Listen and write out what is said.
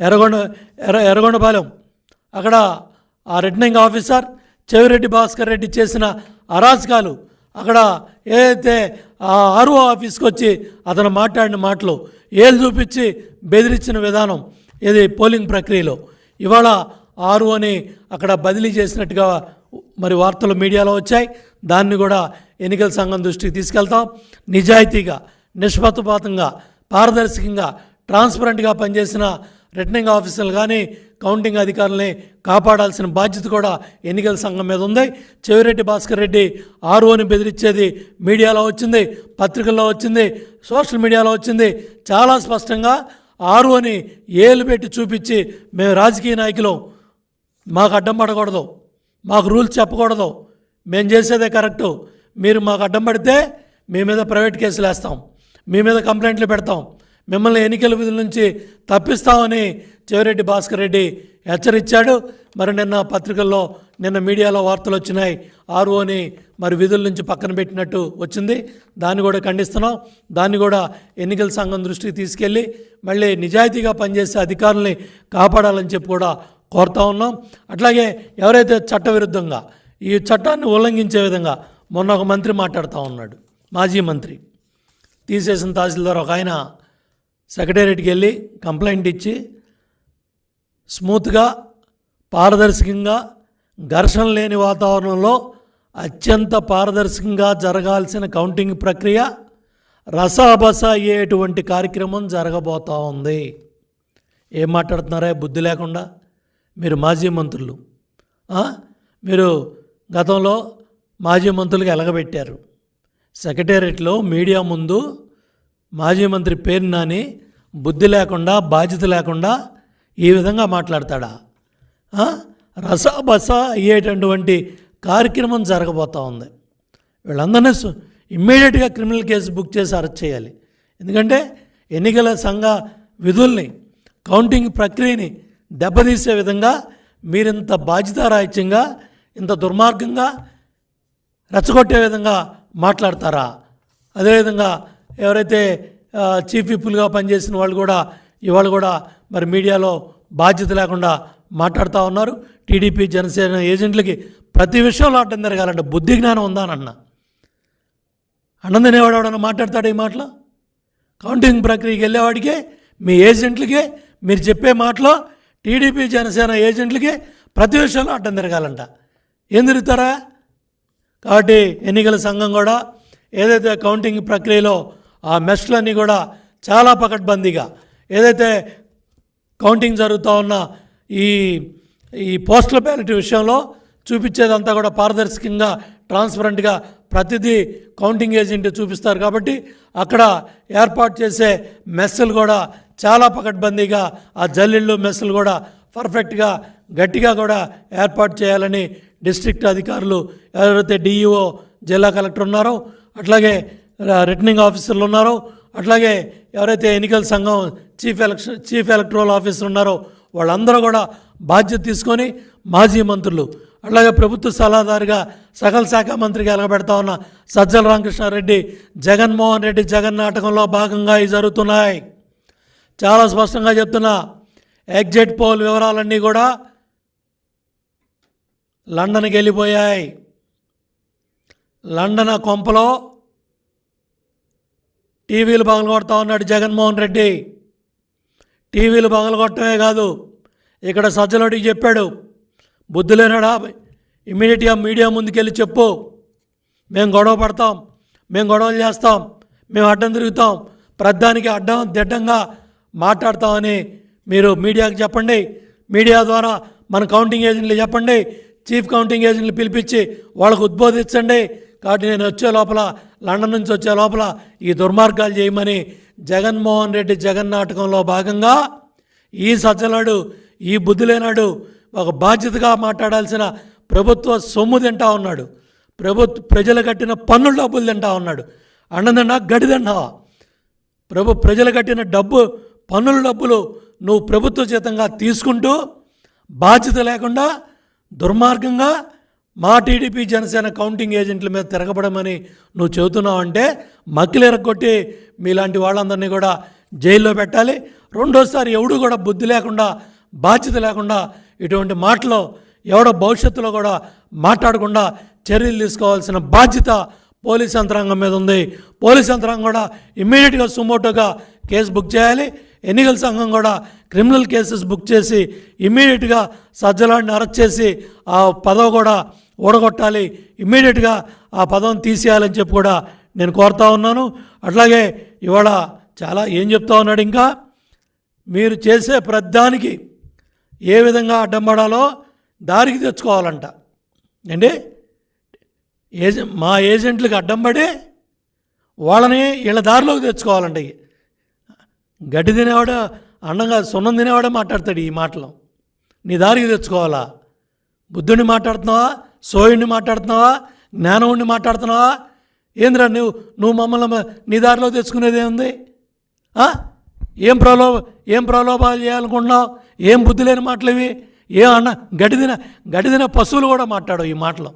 ఎర్రగొండ ఎర్ర ఎర్రగొండపాలెం. అక్కడ ఆ రిటర్నింగ్ ఆఫీసర్ చెవిరెడ్డి భాస్కర్ రెడ్డి చేసిన అరాచకాలు. అక్కడ ఏదైతే ఆ ఆర్ఓ ఆఫీస్కి వచ్చి అతను మాట్లాడిన మాటలు ఏలు చూపించి బెదిరించిన విధానం ఇది పోలింగ్ ప్రక్రియలో. ఇవాళ ఆర్ఓని అక్కడ బదిలీ చేసినట్టుగా మరి వార్తలు మీడియాలో వచ్చాయి. దాన్ని కూడా ఎన్నికల సంఘం దృష్టికి తీసుకెళ్తాం. నిజాయితీగా నిష్పక్షపాతంగా పారదర్శకంగా ట్రాన్స్పరెంట్గా పనిచేసిన రిటర్నింగ్ ఆఫీసర్లు కానీ కౌంటింగ్ అధికారులని కాపాడాల్సిన బాధ్యత కూడా ఎన్నికల సంఘం మీద ఉంది. చెవిరెడ్డి భాస్కర్ రెడ్డి ఆర్ఓని బెదిరించేది మీడియాలో వచ్చింది పత్రికల్లో వచ్చింది సోషల్ మీడియాలో వచ్చింది. చాలా స్పష్టంగా ఆర్ఓని ఏలు పెట్టి చూపించి మేము రాజకీయ నాయకులు మాకు అడ్డం పడకూడదు మాకు రూల్స్ చెప్పకూడదు మేము చేసేదే కరెక్టు. మీరు మాకు అడ్డం పడితే మీ మీద ప్రైవేట్ కేసులు వేస్తాం మీ మీద కంప్లైంట్లు పెడతాం. మిమ్మల్ని ఎన్నికల విధుల నుంచి తప్పిస్తామని చెవిరెడ్డి భాస్కర్ రెడ్డి హెచ్చరించాడు. మరి నిన్న పత్రికల్లో నిన్న మీడియాలో వార్తలు వచ్చినాయి. ఆర్ఓని మరి విధుల నుంచి పక్కన పెట్టినట్టు వచ్చింది. దాన్ని కూడా ఖండిస్తున్నాం. దాన్ని కూడా ఎన్నికల సంఘం దృష్టికి తీసుకెళ్ళి మళ్ళీ నిజాయితీగా పనిచేసే అధికారుల్ని కాపాడాలని చెప్పి కూడా కోరుతా ఉన్నాం. అట్లాగే ఎవరైతే చట్టవిరుద్ధంగా ఈ చట్టాన్ని ఉల్లంఘించే విధంగా మొన్న ఒక మంత్రి మాట్లాడుతూ ఉన్నాడు. మాజీ మంత్రి. తీసేసిన తహసీల్దార్ ఒక ఆయన సెక్రటేరియట్కి వెళ్ళి కంప్లైంట్ ఇచ్చి స్మూత్గా పారదర్శకంగా ఘర్షణ లేని వాతావరణంలో అత్యంత పారదర్శకంగా జరగాల్సిన కౌంటింగ్ ప్రక్రియ రసాబస అయ్యేటువంటి కార్యక్రమం జరగబోతూ ఉంది. ఏం మాట్లాడుతున్నారా? బుద్ధి లేకుండా? మీరు మాజీ మంత్రులు. మీరు గతంలో మాజీ మంత్రులుగా ఎలగబెట్టారు. సెక్రటేరియట్లో మీడియా ముందు మాజీ మంత్రి పేరు నాని బుద్ధి లేకుండా బాధ్యత లేకుండా ఈ విధంగా మాట్లాడతాడా? ఆ? రసాబస అయ్యేటటువంటి కార్యక్రమం జరగబోతూ ఉంది. వీళ్ళందరినీ సు- ఇమ్మీడియట్గా క్రిమినల్ కేసు బుక్ చేసి అరెస్ట్ చేయాలి. ఎందుకంటే ఎన్నికల సంఘ విధుల్ని కౌంటింగ్ ప్రక్రియని దెబ్బతీసే విధంగా మీరింత బాధ్యతారాహిత్యంగా ఇంత దుర్మార్గంగా రెచ్చగొట్టే విధంగా మాట్లాడతారా? అదేవిధంగా ఎవరైతే చీఫ్ విప్పులుగా పనిచేసిన వాళ్ళు కూడా ఇవాళ కూడా మరి మీడియాలో బాధ్యత లేకుండా మాట్లాడుతూ ఉన్నారు. టీడీపీ జనసేన ఏజెంట్లకి ప్రతి విషయంలో అడ్డం జరగాలంటే బుద్ధి జ్ఞానం ఉందా అని అన్న. అన్నం తినేవాడు ఎవడన్నా మాట్లాడతాడు ఈ మాటలో? కౌంటింగ్ ప్రక్రియకి వెళ్ళేవాడికి మీ ఏజెంట్లకి మీరు చెప్పే మాటలో టీడీపీ జనసేన ఏజెంట్లకి ప్రతి విషయంలో అడ్డం తిరగాలంట ఏం తిరుగుతారా? కాబట్టి ఎన్నికల సంఘం కూడా ఏదైతే కౌంటింగ్ ప్రక్రియలో ఆ మెస్లన్నీ కూడా చాలా పకడ్బందీగా. ఏదైతే కౌంటింగ్ జరుగుతూ ఉన్న ఈ ఈ పోస్టల్ బ్యాలెట్ విషయంలో చూపించేదంతా కూడా పారదర్శకంగా ట్రాన్స్పరెంట్గా ప్రతిదీ కౌంటింగ్ ఏజెంట్ చూపిస్తారు కాబట్టి అక్కడ ఏర్పాటు చేసే మెస్సులు కూడా చాలా పకడ్బందీగా ఆ జల్లిళ్ళు మెస్సులు కూడా పర్ఫెక్ట్గా గట్టిగా కూడా ఏర్పాటు చేయాలని డిస్ట్రిక్ట్ అధికారులు ఎవరైతే డిఈఓ జిల్లా కలెక్టర్ ఉన్నారో అట్లాగే రిటర్నింగ్ ఆఫీసర్లు ఉన్నారో అట్లాగే ఎవరైతే ఎన్నికల సంఘం chief election chief electoral officer ఉన్నారో వాళ్ళందరూ కూడా బాధ్యత తీసుకొని మాజీ మంత్రులు అట్లాగే ప్రభుత్వ సలహాదారుగా సకల శాఖ మంత్రిగా ఎలగబెడతా ఉన్న సజ్జల రామకృష్ణారెడ్డి జగన్మోహన్ రెడ్డి జగన్ నాటకంలో భాగంగా ఇవి జరుగుతున్నాయి. చాలా స్పష్టంగా చెప్తున్నా ఎగ్జిట్ పోల్ వివరాలన్నీ కూడా లండన్కి వెళ్ళిపోయాయి. లండన్ కొంపలో టీవీలు పగలగొడతా ఉన్నాడు జగన్మోహన్ రెడ్డి. టీవీలు పగలగొట్టమే కాదు ఇక్కడ సజ్జలోడికి చెప్పాడు బుద్ధి లేనాడా? ఇమ్మీడియట్గా మీడియా ముందుకెళ్ళి చెప్పు. మేము గొడవ పడతాం మేము గొడవలు చేస్తాం మేము అడ్డం తిరుగుతాం. ప్రధానికి అడ్డం దిడ్డంగా మాట్లాడతామని మీరు మీడియాకి చెప్పండి. మీడియా ద్వారా మన కౌంటింగ్ ఏజెంట్లు చెప్పండి. చీఫ్ కౌంటింగ్ ఏజెంట్లు పిలిపించి వాళ్ళకు ఉద్బోధించండి. కాబట్టి నేను వచ్చే లోపల లండన్ నుంచి వచ్చే లోపల ఈ దుర్మార్గాలు చేయమని జగన్మోహన్ రెడ్డి జగన్ నాటకంలో భాగంగా ఈ సజ్జలాడు ఈ బుద్ధి లేనాడు ఒక బాధ్యతగా మాట్లాడాల్సిన ప్రభుత్వ సొమ్ము తింటా ఉన్నాడు. ప్రభుత్వ ప్రజలు కట్టిన పన్నుల డబ్బులు తింటా ఉన్నాడు. అన్నదన్నా గడి ప్రభు ప్రజలు కట్టిన డబ్బు పన్నుల డబ్బులు నువ్వు ప్రభుత్వ జీతంగా తీసుకుంటూ బాధ్యత లేకుండా దుర్మార్గంగా మా టీడీపీ జనసేన కౌంటింగ్ ఏజెంట్ల మీద తిరగబడమని నువ్వు చెబుతున్నావు అంటే మక్కిలెరగొట్టి మీలాంటి వాళ్ళందరినీ కూడా జైల్లో పెట్టాలి. రెండోసారి ఎవడు కూడా బుద్ధి లేకుండా బాధ్యత లేకుండా ఇటువంటి మాటలు ఎవడో భవిష్యత్తులో కూడా మాట్లాడకుండా చర్యలు తీసుకోవాల్సిన బాధ్యత పోలీస్ యంత్రాంగం మీద ఉంది. పోలీస్ యంత్రాంగం కూడా ఇమ్మీడియట్గా సుమోటోగా కేసు బుక్ చేయాలి. ఎన్నికల సంఘం కూడా క్రిమినల్ కేసెస్ బుక్ చేసి ఇమ్మీడియట్గా సజ్జలాడిని అరెస్ట్ చేసి ఆ పదవి కూడా ఓడగొట్టాలి ఇమ్మీడియట్గా ఆ పదవిని తీసేయాలని చెప్పి కూడా నేను కోరుతా ఉన్నాను. అట్లాగే ఇవాళ చాలా ఏం చెప్తా ఉన్నాడు ఇంకా? మీరు చేసే ప్రతిదానికి ఏ విధంగా అడ్డం పడాలో దారికి తెచ్చుకోవాలంట. ఏంటి? ఏజెంట్ మా ఏజెంట్లకు అడ్డం పడి వాళ్ళని వీళ్ళ దారిలోకి తెచ్చుకోవాలంట. గడ్డి తినేవాడ అండంగా సున్నం తినేవాడే మాట్లాడతాడు ఈ మాటలు. నీ దారికి తెచ్చుకోవాలా? బుద్ధుడిని మాట్లాడుతున్నావా? సోయుడిని మాట్లాడుతున్నావా? జ్ఞానవుడిని మాట్లాడుతున్నావా? ఏంద్రా నువ్వు నువ్వు మమ్మల్ని నీ దారిలో తెచ్చుకునేది ఏముంది? ఏం ప్రలోభ ఏం ప్రలోభాలు చేయాలనుకుంటున్నావు? ఏం బుద్ధి లేని మాటలు ఇవి? ఏ అన్న గడిదిన గడిదిన పశువులు కూడా మాట్లాడవు ఈ మాటలు.